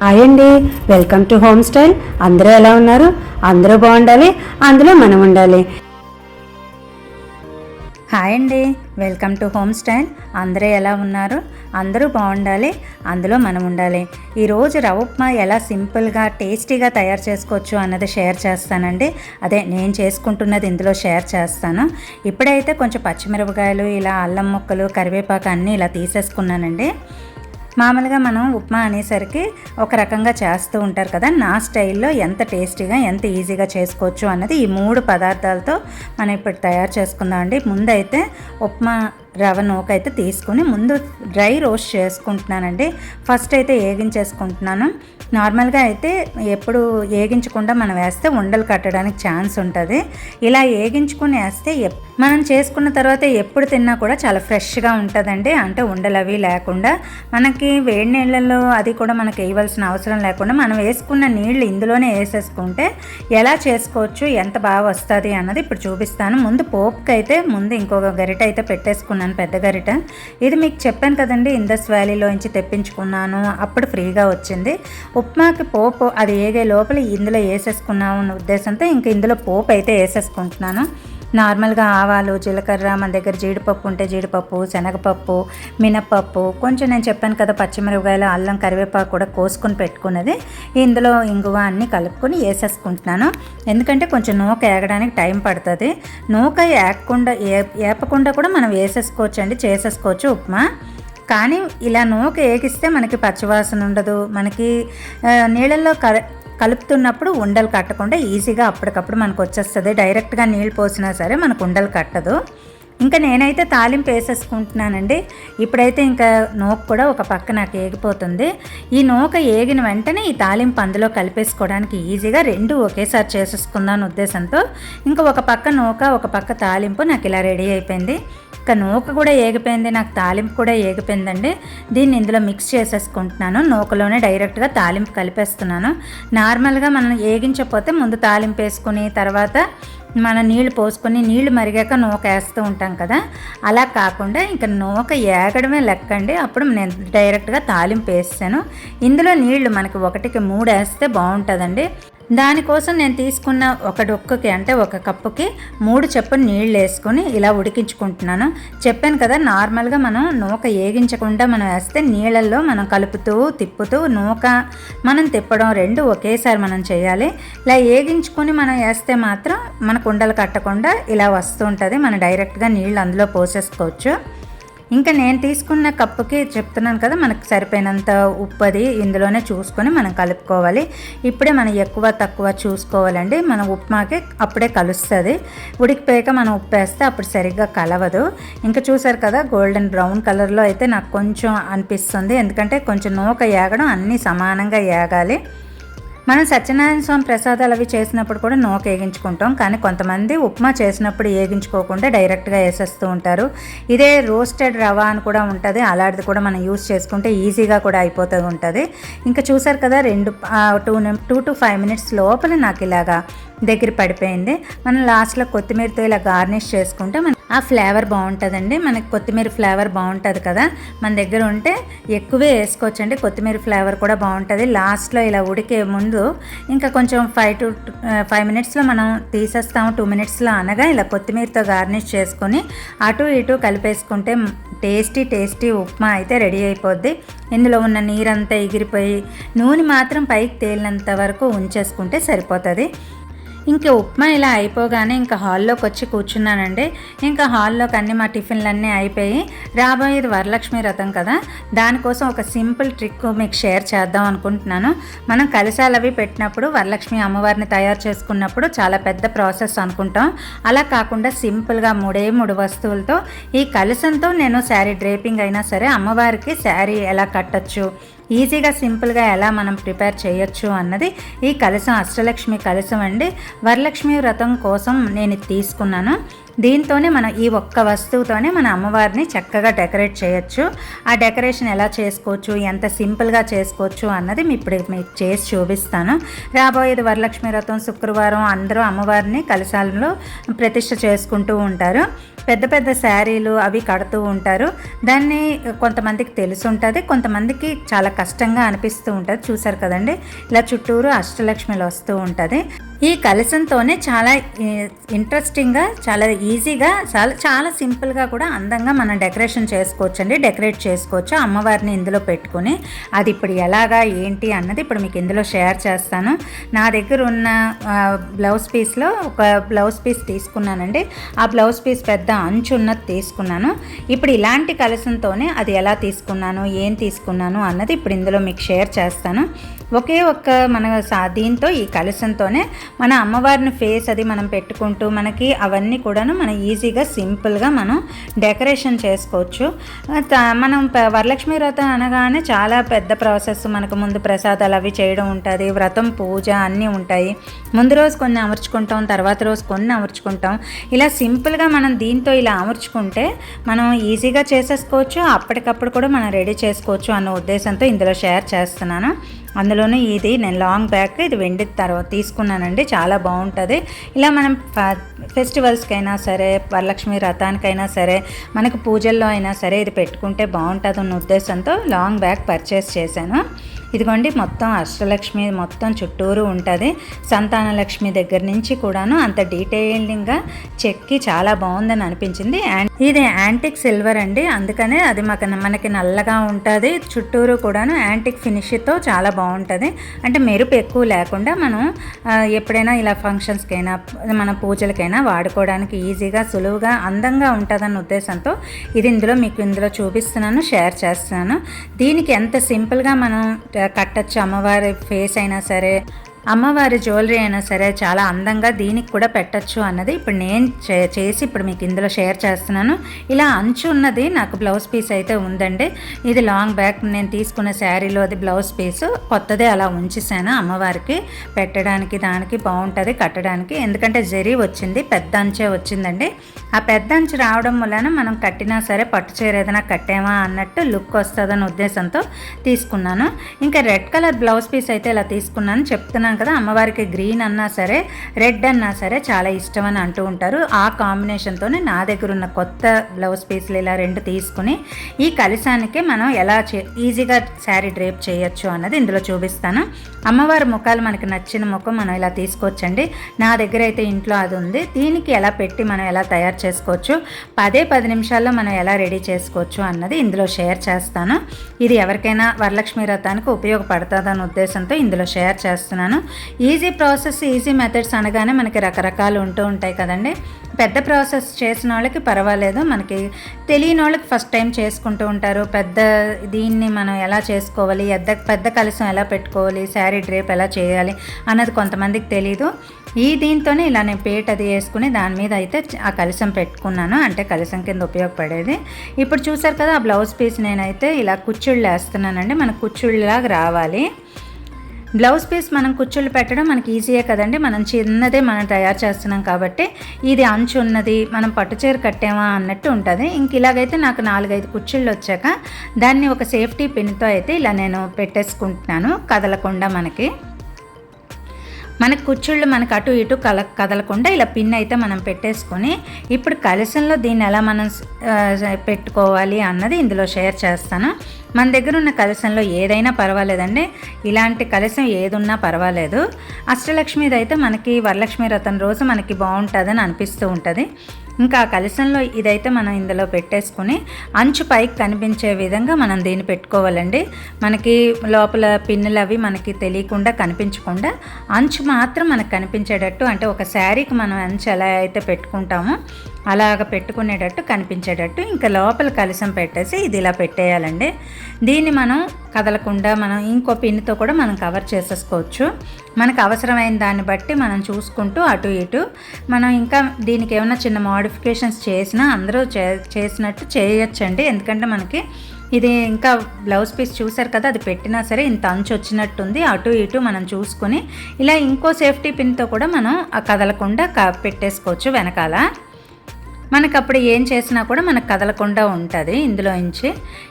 Hi అండి welcome to home style అందరూ ఎలా ఉన్నారు? అందరూ బాగుండాలి అందులో మనం ఉండాలి. హాయ్ అండి వెల్కమ్ టు హోమ్ స్టైల్ అందరూ ఎలా ఉన్నారు? అందరూ బాగుండాలి అందులో మనం ఉండాలి. ఈరోజు రవ ఉప్మా ఎలా సింపుల్గా టేస్టీగా తయారు చేసుకోవచ్చు అన్నది షేర్ చేస్తానండి. అదే నేను చేసుకుంటున్నది ఇందులో షేర్ చేస్తాను. ఇప్పుడైతే కొంచెం పచ్చిమిరపకాయలు ఇలా అల్లం ముక్కలు కరివేపాకు అన్నీ ఇలా తీసేసుకున్నానండి. మామూలుగా మనం ఉప్మా అనేసరికి ఒక రకంగా చేస్తూ ఉంటారు కదా నా స్టైల్లో ఎంత టేస్టీగా ఎంత ఈజీగా చేసుకోవచ్చు అన్నది ఈ మూడు పదార్థాలతో మనం ఇప్పుడు తయారు చేసుకుందాం అండి ముందైతే ఉప్మా రవ్వ నూక అయితే తీసుకుని ముందు డ్రై రోస్ట్ చేసుకుంటున్నానండి. ఫస్ట్ అయితే వేగించేసుకుంటున్నాను నార్మల్గా అయితే ఎప్పుడు వేగించకుండా మనం వేస్తే ఉండలు కట్టడానికి ఛాన్స్ ఉంటుంది. ఇలా వేగించుకుని వేస్తే మనం చేసుకున్న తర్వాత ఎప్పుడు తిన్నా కూడా చాలా ఫ్రెష్గా ఉంటుందండి. అంటే ఉండలు అవి లేకుండా. మనకి వేడి నీళ్ళల్లో అది కూడా మనకి వేయవలసిన అవసరం లేకుండా మనం వేసుకున్న నీళ్ళు ఇందులోనే వేసేసుకుంటే ఎలా చేసుకోవచ్చు ఎంత బాగా వస్తుంది అన్నది ఇప్పుడు చూపిస్తాను. ముందు పోపుకి అయితే ముందు ఇంకొక గరిట అయితే పెట్టేసుకున్నాను. పెద్ద గరిట ఇది మీకు చెప్పాను కదండి ఇందస్ వ్యాలీలోంచి తెప్పించుకున్నాను. అప్పుడు ఫ్రీగా వచ్చింది. ఉప్మాకి పోపు అది ఏగే లోపల ఇందులో వేసేసుకున్నాము ఉద్దేశంతో ఇంక ఇందులో పోపు అయితే వేసేసుకుంటున్నాను నార్మల్గా ఆవాలు జీలకర్ర మన దగ్గర జీడిపప్పు ఉంటే జీడిపప్పు శనగపప్పు మినప్పప్పు కొంచెం నేను చెప్పాను కదా పచ్చిమిరపకాయలు అల్లం కరివేపాకు కూడా కోసుకొని పెట్టుకున్నది. ఇందులో ఇంగువ అన్నీ కలుపుకొని వేసేసుకుంటున్నాను. ఎందుకంటే కొంచెం నూక ఏగడానికి టైం పడుతుంది. నూక ఏగకుండా ఏ ఏపకుండా కూడా మనం వేసేసుకోవచ్చు అండి చేసేసుకోవచ్చు ఉప్మా. కానీ ఇలా నూక ఏగిస్తే మనకి పచ్చివాసన ఉండదు. మనకి నీళ్ళల్లో కర కలుపుతున్నప్పుడు ఉండలు కట్టకుండా ఈజీగా అప్పటికప్పుడు మనకు వచ్చేస్తుంది. డైరెక్ట్గా నీళ్ళు పోసినా సరే మనకు ఉండలు కట్టదు. ఇంకా నేనైతే తాలింపు వేసేసుకుంటున్నానండి. ఇప్పుడైతే ఇంకా నూక కూడా ఒక పక్క నాకు ఏగిపోతుంది. ఈ నూక ఏగిన వెంటనే ఈ తాలింపు అందులో కలిపేసుకోవడానికి ఈజీగా రెండు ఒకేసారి చేసేసుకుందాం ఉద్దేశంతో ఇంకా ఒక పక్క నూక ఒక పక్క తాలింపు నాకు ఇలా రెడీ అయిపోయింది. ఇంకా నూక కూడా ఏగిపోయింది నాకు తాలింపు కూడా ఏగిపోయిందండి. దీన్ని ఇందులో మిక్స్ చేసేసుకుంటున్నాను. నూకలోనే డైరెక్ట్గా తాలింపు కలిపేస్తున్నాను. నార్మల్గా మనం ఏగించకపోతే ముందు తాలింపు వేసుకుని తర్వాత మన నీళ్ళు పోసుకొని నీళ్ళు మరిగాక నూక వేస్తూ ఉంటాం కదా. అలా కాకుండా ఇంకా నూక ఏగడమే లెక్కండి. అప్పుడు నేను డైరెక్ట్గా తాలింపు వేస్తాను. ఇందులో నీళ్ళు మనకి ఒకటికి మూడు వేస్తే బాగుంటుందండి. దానికోసం నేను తీసుకున్న ఒక డొక్కకి అంటే ఒక కప్పుకి మూడు చెప్పులు నీళ్ళు వేసుకొని ఇలా ఉడికించుకుంటున్నాను. చెప్పాను కదా నార్మల్గా మనం నూక ఏగించకుండా మనం వేస్తే నీళ్ళల్లో మనం కలుపుతూ తిప్పుతూ నూక మనం తిప్పడం రెండు ఒకేసారి మనం చేయాలి. ఇలా ఏగించుకొని మనం వేస్తే మాత్రం మన కుండలు కట్టకుండా ఇలా వస్తూ ఉంటుంది. మనం డైరెక్ట్గా నీళ్ళు అందులో పోసేసుకోవచ్చు. ఇంకా నేను తీసుకున్న కప్పుకి చెప్తున్నాను కదా మనకు సరిపోయినంత ఉప్పు అది ఇందులోనే చూసుకొని మనం కలుపుకోవాలి. ఇప్పుడే మనం ఎక్కువ తక్కువ చూసుకోవాలండి. మన ఉప్మాకి అప్పుడే కలుస్తుంది. ఉడికిపోయాక మనం ఉప్పు వేస్తే అప్పుడు సరిగ్గా కలవదు. ఇంకా చూసారు కదా గోల్డెన్ బ్రౌన్ కలర్లో అయితే నాకు కొంచెం అనిపిస్తుంది. ఎందుకంటే కొంచెం నూక ఏగడం అన్నీ సమానంగా ఏగాలి. మనం సత్యనారాయణ స్వామి ప్రసాదాలు అవి చేసినప్పుడు కూడా నూక వేగించుకుంటాం. కానీ కొంతమంది ఉప్మా చేసినప్పుడు వేగించుకోకుండా డైరెక్ట్గా వేసేస్తూ ఉంటారు. ఇదే రోస్టెడ్ రవా అని కూడా ఉంటుంది. అలాంటిది కూడా మనం యూస్ చేసుకుంటే ఈజీగా కూడా అయిపోతూ ఉంటుంది. ఇంకా చూసారు కదా రెండు two two to five minutes లోపల నాకు ఇలాగా దగ్గర పడిపోయింది. మనం లాస్ట్లో కొత్తిమీరతో ఇలా గార్నిష్ చేసుకుంటే మన ఆ ఫ్లేవర్ బాగుంటుందండి. మనకి కొత్తిమీర ఫ్లేవర్ బాగుంటుంది కదా. మన దగ్గర ఉంటే ఎక్కువే వేసుకోవచ్చండి. కొత్తిమీర ఫ్లేవర్ కూడా బాగుంటుంది. లాస్ట్లో ఇలా ఉడికే ముందు ఇంకా కొంచెం ఫైవ్ టు ఫైవ్ మినిట్స్లో మనం తీసేస్తాము. టూ మినిట్స్లో అనగా ఇలా కొత్తిమీరతో గార్నిష్ చేసుకొని అటు ఇటు కలిపేసుకుంటే టేస్టీ టేస్టీ ఉప్మా అయితే రెడీ అయిపోద్ది. ఇందులో ఉన్న నీరంతా ఎగిరిపోయి నూనె మాత్రం పైకి తేలినంత వరకు ఉంచేసుకుంటే సరిపోతుంది. ఇంకా ఉప్మా ఇలా అయిపోగానే ఇంకా హాల్లోకి వచ్చి కూర్చున్నానండి. ఇంకా హాల్లోకి అన్ని మా టిఫిన్లు అన్నీ అయిపోయి రాబోయేది వరలక్ష్మి వ్రతం కదా. దానికోసం ఒక సింపుల్ ట్రిక్ మీకు షేర్ చేద్దాం అనుకుంటున్నాను. మనం కలిశాలు అవి పెట్టినప్పుడు వరలక్ష్మి అమ్మవారిని తయారు చేసుకున్నప్పుడు చాలా పెద్ద ప్రాసెస్ అనుకుంటాం. అలా కాకుండా సింపుల్గా మూడే మూడు వస్తువులతో ఈ కలశంతో నేను శారీ డ్రేపింగ్ అయినా సరే అమ్మవారికి శారీ ఎలా కట్టచ్చు ఈజీగా సింపుల్గా ఎలా మనం ప్రిపేర్ చేయొచ్చు అన్నది ఈ కలశం అష్టలక్ష్మి కలశం అండి. వరలక్ష్మి వ్రతం కోసం నేను తీసుకున్నాను. దీంతోనే మనం ఈ ఒక్క వస్తువుతోనే మన అమ్మవారిని చక్కగా డెకరేట్ చేయొచ్చు. ఆ డెకరేషన్ ఎలా చేసుకోవచ్చు ఎంత సింపుల్గా చేసుకోవచ్చు అన్నది మీ ఇప్పుడు మీకు చేసి చూపిస్తాను. రాబోయేది వరలక్ష్మి వ్రతం శుక్రవారం అందరూ అమ్మవారిని కలశాలలో ప్రతిష్ట చేసుకుంటూ ఉంటారు. పెద్ద పెద్ద శారీలు అవి కడుతూ ఉంటారు. దాన్ని కొంతమందికి తెలిసి ఉంటుంది కొంతమందికి చాలా కష్టంగా అనిపిస్తూ ఉంటుంది. చూసారు కదండి? ఇలా చుట్టూరు అష్టలక్ష్మిలు వస్తూ ఉంటుంది. ఈ కలసంతోనే చాలా ఇంట్రెస్టింగ్గా చాలా ఈజీగా చాలా చాలా సింపుల్గా కూడా అందంగా మనం డెకరేషన్ చేసుకోవచ్చు అండి డెకరేట్ చేసుకోవచ్చు. అమ్మవారిని ఇందులో పెట్టుకుని అది ఇప్పుడు ఎలాగా ఏంటి అన్నది ఇప్పుడు మీకు ఇందులో షేర్ చేస్తాను. నా దగ్గర ఉన్న బ్లౌజ్ పీస్లో ఒక బ్లౌజ్ పీస్ తీసుకున్నానండి. ఆ బ్లౌజ్ పీస్ పెద్ద అంచు ఉన్నది తీసుకున్నాను. ఇప్పుడు ఇలాంటి కలసంతోనే అది ఎలా తీసుకున్నాను ఏం తీసుకున్నాను అన్నది ఇప్పుడు ఇందులో మీకు షేర్ చేస్తాను. ఒకే ఒక్క మన దీంతో ఈ కలసంతోనే మన అమ్మవారిని ఫేస్ అది మనం పెట్టుకుంటూ మనకి అవన్నీ కూడాను మనం ఈజీగా సింపుల్గా మనం డెకరేషన్ చేసుకోవచ్చు. మనం వరలక్ష్మి వ్రతం అనగానే చాలా పెద్ద ప్రాసెస్ మనకు ముందు ప్రసాదాలు అవి చేయడం ఉంటుంది వ్రతం పూజ అన్నీ ఉంటాయి. ముందు రోజు కొన్ని అమర్చుకుంటాం తర్వాత రోజు కొన్ని అమర్చుకుంటాం. ఇలా సింపుల్గా మనం దీంతో ఇలా అమర్చుకుంటే మనం ఈజీగా చేసేసుకోవచ్చు అప్పటికప్పుడు కూడా మనం రెడీ చేసుకోవచ్చు అన్న ఉద్దేశంతో ఇందులో షేర్ చేస్తున్నాను. అందులోనూ ఇది నేను లాంగ్ బ్యాక్ ఇది వెండి తర్వాత తీసుకున్నానండి చాలా బాగుంటుంది. ఇలా మనం ఫెస్టివల్స్కైనా సరే వరలక్ష్మి రథానికైనా సరే మనకు పూజల్లో అయినా సరే ఇది పెట్టుకుంటే బాగుంటుంది అన్న ఉద్దేశంతో లాంగ్ బ్యాగ్ పర్చేస్ చేశాను. ఇదిగోండి మొత్తం అష్టలక్ష్మి మొత్తం చుట్టూరు ఉంటుంది. సంతాన లక్ష్మి దగ్గర నుంచి కూడాను అంత డీటెయిలింగ్గా చెక్కి చాలా బాగుందని అనిపించింది. అండ్ ఇది యాంటిక్ సిల్వర్ అండి అందుకనే అది మాకు మనకి నల్లగా ఉంటుంది. చుట్టూరు కూడాను యాంటిక్ ఫినిష్తో చాలా బాగుంది బాగుంటుంది. అంటే మెరుపు ఎక్కువ లేకుండా మనం ఎప్పుడైనా ఇలా ఫంక్షన్స్కైనా మన పూజలకైనా వాడుకోవడానికి ఈజీగా సులువుగా అందంగా ఉంటుందన్న ఉద్దేశంతో ఇది ఇందులో మీకు ఇందులో చూపిస్తున్నాను షేర్ చేస్తున్నాను. దీనికి ఎంత సింపుల్గా మనం కట్టచ్చు అమ్మవారి ఫేస్ అయినా సరే అమ్మవారి జ్యువెలరీ అయినా సరే చాలా అందంగా దీనికి కూడా పెట్టచ్చు అన్నది ఇప్పుడు నేను చేసి ఇప్పుడు మీకు ఇందులో షేర్ చేస్తున్నాను. ఇలా అంచు ఉన్నది నాకు బ్లౌజ్ పీస్ అయితే ఉందండి. ఇది లాంగ్ బ్యాక్ నేను తీసుకున్న శారీలో అది బ్లౌజ్ పీస్. కొత్తదే అలా ఉంచేసాను అమ్మవారికి. పెట్టడానికి దానికి బాగుంటుంది కట్టడానికి. ఎందుకంటే జరీ వచ్చింది పెద్ద అంచే వచ్చిందండి. ఆ పెద్ద అంచు రావడం వలన మనం కట్టినా సరే పట్టు చీర ఏదైనా కట్టామా అన్నట్టు లుక్ వస్తుందన్న ఉద్దేశంతో తీసుకున్నాను. ఇంకా రెడ్ కలర్ బ్లౌజ్ పీస్ అయితే ఇలా తీసుకున్నాను. చెప్తున్నాను కదా అమ్మవారికి గ్రీన్ అన్నా సరే రెడ్ అన్నా సరే చాలా ఇష్టం అని అంటూ ఉంటారు. ఆ కాంబినేషన్తోనే నా దగ్గర ఉన్న కొత్త బ్లౌజ్ పీస్లు ఇలా రెండు తీసుకుని ఈ కలిసానికి మనం ఎలా చే ఈజీగా శారీ డ్రేప్ చేయొచ్చు అన్నది ఇందులో చూపిస్తాను. అమ్మవారి ముఖాలు మనకి నచ్చిన ముఖం మనం ఇలా తీసుకోవచ్చండి. నా దగ్గర అయితే ఇంట్లో అది ఉంది. దీనికి ఎలా పెట్టి మనం ఎలా తయారు చేసుకోవచ్చు పదే పది నిమిషాల్లో మనం ఎలా రెడీ చేసుకోవచ్చు అన్నది ఇందులో షేర్ చేస్తాను. ఇది ఎవరికైనా వరలక్ష్మి రథానికి ఉపయోగపడుతుందన్న ఉద్దేశంతో ఇందులో షేర్ చేస్తున్నాను. ఈజీ ప్రాసెస్ ఈజీ మెథడ్స్ అనగానే మనకి రకరకాలు ఉంటూ ఉంటాయి కదండి. పెద్ద ప్రాసెస్ చేసిన వాళ్ళకి పర్వాలేదు. మనకి తెలియని వాళ్ళకి ఫస్ట్ టైం చేసుకుంటూ ఉంటారు. పెద్ద దీన్ని మనం ఎలా చేసుకోవాలి? పెద్ద పెద్ద కలసం ఎలా పెట్టుకోవాలి? శారీ డ్రేప్ ఎలా చేయాలి? అన్నది కొంతమందికి తెలీదు. ఈ దీంతోనే ఇలా నేను పేట అది వేసుకుని దాని మీద అయితే ఆ కలసం పెట్టుకున్నాను. అంటే కలసం కింద ఉపయోగపడేది. ఇప్పుడు చూసారు కదా ఆ బ్లౌజ్ పీస్ నేనైతే ఇలా కుచ్చుళ్ళు వేస్తున్నానండి. మన కుచ్చుళ్ళలాగా రావాలి. బ్లౌజ్ పీస్ మనం కుచ్చులు పెట్టడం మనకి ఈజీయే కదండి. మనం చిన్నదే మనం తయారు చేస్తున్నాం కాబట్టి ఇది అంచు ఉన్నది మనం పట్టుచీర కట్టామా అన్నట్టు ఉంటుంది. ఇంక ఇలాగైతే నాకు నాలుగైదు కుచ్చుళ్ళు వచ్చాక దాన్ని ఒక సేఫ్టీ పిన్తో అయితే ఇలా నేను పెట్టేసుకుంటున్నాను కదలకుండా మనకి. మనకు కుచ్చుళ్ళు మనకు అటు ఇటు కల కదలకుండా ఇలా పిన్ అయితే మనం పెట్టేసుకొని ఇప్పుడు కలసంలో దీన్ని ఎలా మనం పెట్టుకోవాలి అన్నది ఇందులో షేర్ చేస్తాను. మన దగ్గర ఉన్న కలశంలో ఏదైనా పర్వాలేదండి. ఇలాంటి కలశం ఏదున్నా పర్వాలేదు. అష్టలక్ష్మిది అయితే మనకి వరలక్ష్మి రథం రోజు మనకి బాగుంటుందని అనిపిస్తూ ఉంటుంది. ఇంకా ఆ కలశంలో ఇదైతే మనం ఇందులో పెట్టేసుకుని అంచు పైకి కనిపించే విధంగా మనం దీన్ని పెట్టుకోవాలండి. మనకి లోపల పిన్నులు అవి మనకి తెలియకుండా కనిపించకుండా అంచు మాత్రం మనకు కనిపించేటట్టు అంటే ఒక శారీకి మనం అంచు ఎలా అయితే పెట్టుకుంటామో అలాగ పెట్టుకునేటట్టు కనిపించేటట్టు ఇంకా లోపల కలసం పెట్టేసి ఇది ఇలా పెట్టేయాలండి. దీన్ని మనం కదలకుండా మనం ఇంకో పిన్నితో కూడా మనం కవర్ చేసేసుకోవచ్చు. మనకు అవసరమైన దాన్ని బట్టి మనం చూసుకుంటూ అటు ఇటు మనం ఇంకా దీనికి ఏమైనా చిన్న మోడిఫికేషన్స్ చేసినా అందరూ చే చేసినట్టు చేయొచ్చండి. ఎందుకంటే మనకి ఇది ఇంకా బ్లౌజ్ పీస్ చూసారు కదా అది పెట్టినా సరే ఇంత అంచు వచ్చినట్టుంది. అటు ఇటు మనం చూసుకొని ఇలా ఇంకో సేఫ్టీ పిన్తో కూడా మనం కదలకుండా క పెట్టేసుకోవచ్చు వెనకాల. మనకు అప్పుడు ఏం చేసినా కూడా మనకు కదలకుండా ఉంటుంది ఇందులో నుంచి.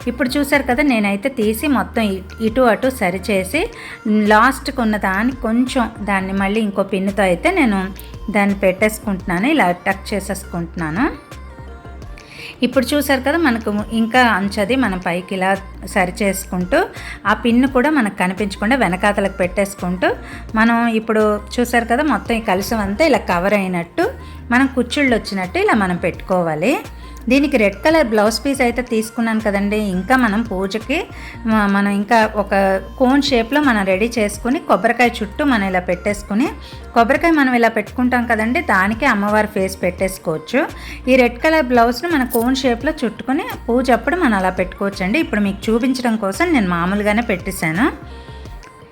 ఇప్పుడు చూసారు కదా నేనైతే తీసి మొత్తం ఇటు అటు సరిచేసి లాస్ట్కి ఉన్న దాన్ని కొంచెం దాన్ని మళ్ళీ ఇంకో పిన్నుతో అయితే నేను దాన్ని పెట్టేసుకుంటున్నాను ఇలా టక్ చేసేసుకుంటున్నాను. ఇప్పుడు చూసారు కదా మనకు ఇంకా అంచది మనం పైకి ఇలా సరి చేసుకుంటూ ఆ పిన్ను కూడా మనకు కనిపించకుండా వెనకాతలకు పెట్టేసుకుంటూ మనం ఇప్పుడు చూసారు కదా మొత్తం ఈ కలుసం అంతా ఇలా కవర్ అయినట్టు మనం కుచ్చుళ్ళు వచ్చినట్టు ఇలా మనం పెట్టుకోవాలి. దీనికి రెడ్ కలర్ బ్లౌజ్ పీస్ అయితే తీసుకున్నాను కదండి. ఇంకా మనం పూజకి మనం ఇంకా ఒక కోన్ షేప్లో మనం రెడీ చేసుకుని కొబ్బరికాయ చుట్టూ మనం ఇలా పెట్టేసుకుని కొబ్బరికాయ మనం ఇలా పెట్టుకుంటాం కదండి. దానికి అమ్మవారి ఫేస్ పెట్టేసుకోవచ్చు. ఈ రెడ్ కలర్ బ్లౌజ్ని మన కోన్ షేప్లో చుట్టుకుని పూజ అప్పుడు మనం అలా పెట్టుకోవచ్చండి. ఇప్పుడు మీకు చూపించడం కోసం నేను మామూలుగానే పెట్టేశాను.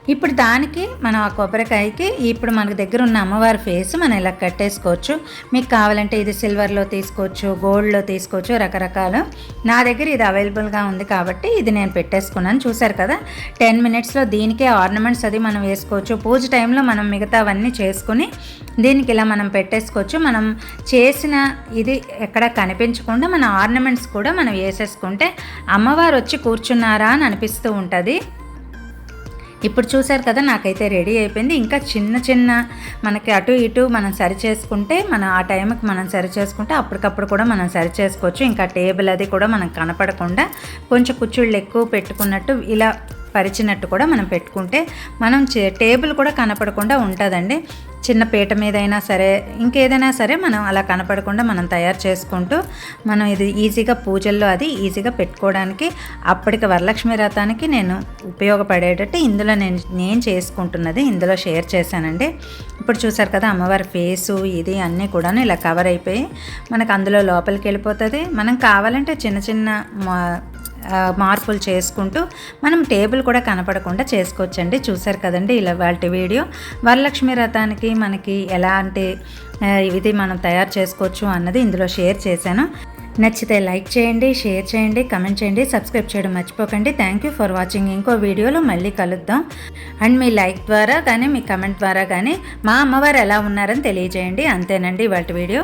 ఇప్పుడు దానికి మనం ఆ కొబ్బరికాయకి ఇప్పుడు మనకు దగ్గర ఉన్న అమ్మవారి ఫేస్ మనం ఇలా కట్టేసుకోవచ్చు. మీకు కావాలంటే ఇది సిల్వర్లో తీసుకోవచ్చు గోల్డ్లో తీసుకోవచ్చు రకరకాల. నా దగ్గర ఇది అవైలబుల్గా ఉంది కాబట్టి ఇది నేను పెట్టేసుకున్నాను. చూసారు కదా? టెన్ మినిట్స్లో దీనికే ఆర్నమెంట్స్ అది మనం వేసుకోవచ్చు. పూజ టైంలో మనం మిగతావన్నీ చేసుకుని దీనికి ఇలా మనం పెట్టేసుకోవచ్చు. మనం చేసిన ఇది ఎక్కడ కనిపించకుండా మన ఆర్నమెంట్స్ కూడా మనం వేసేసుకుంటే అమ్మవారు వచ్చి కూర్చున్నారా అని అనిపిస్తూ ఉంటుంది. ఇప్పుడు చూసారు కదా నాకైతే రెడీ అయిపోయింది. ఇంకా చిన్న చిన్న మనకి అటు ఇటు మనం సరి చేసుకుంటే మన ఆ టైంకి మనం సరి చేసుకుంటే అప్పటికప్పుడు కూడా మనం సరి చేసుకోవచ్చు. ఇంకా టేబుల్ అది కూడా మనకు కనపడకుండా కొంచెం కుచ్చుళ్ళు ఎక్కువ పెట్టుకున్నట్టు ఇలా పరిచినట్టు కూడా మనం పెట్టుకుంటే మనం చే- టేబుల్ కూడా కనపడకుండా ఉంటుందండి. చిన్న పీట మీద అయినా సరే ఇంకేదైనా సరే మనం అలా కనపడకుండా మనం తయారు చేసుకుంటూ మనం ఇది ఈజీగా పూజల్లో అది ఈజీగా పెట్టుకోవడానికి అప్పటికి వరలక్ష్మి వ్రతానికి నేను ఉపయోగపడేటట్టు ఇందులో నేను నేను చేసుకుంటున్నది ఇందులో షేర్ చేశానండి. ఇప్పుడు చూసారు కదా అమ్మవారి ఫేసు ఇది అన్నీ కూడా ఇలా కవర్ అయిపోయి మనకు అందులో లోపలికి వెళ్ళిపోతుంది. మనం కావాలంటే చిన్న చిన్న మా- మార్పులు చేసుకుంటూ మనం టేబుల్ కూడా కనపడకుండా చేసుకోవచ్చండి. చూసారు కదండి ఇలా వాళ్ళ వీడియో. వరలక్ష్మి రథానికి మనకి ఎలాంటి ఇది మనం తయారు చేసుకోవచ్చు అన్నది ఇందులో షేర్ చేశాను. నచ్చితే లైక్ చేయండి షేర్ చేయండి కమెంట్ చేయండి సబ్స్క్రైబ్ చేయడం మర్చిపోకండి. థ్యాంక్ యూ ఫర్ వాచింగ్ ఇంకో వీడియోలో మళ్ళీ కలుద్దాం. అండ్ మీ లైక్ ద్వారా కానీ మీ కమెంట్ ద్వారా కానీ మా అమ్మవారు ఎలా ఉన్నారని తెలియజేయండి. అంతేనండి వాటి వీడియో.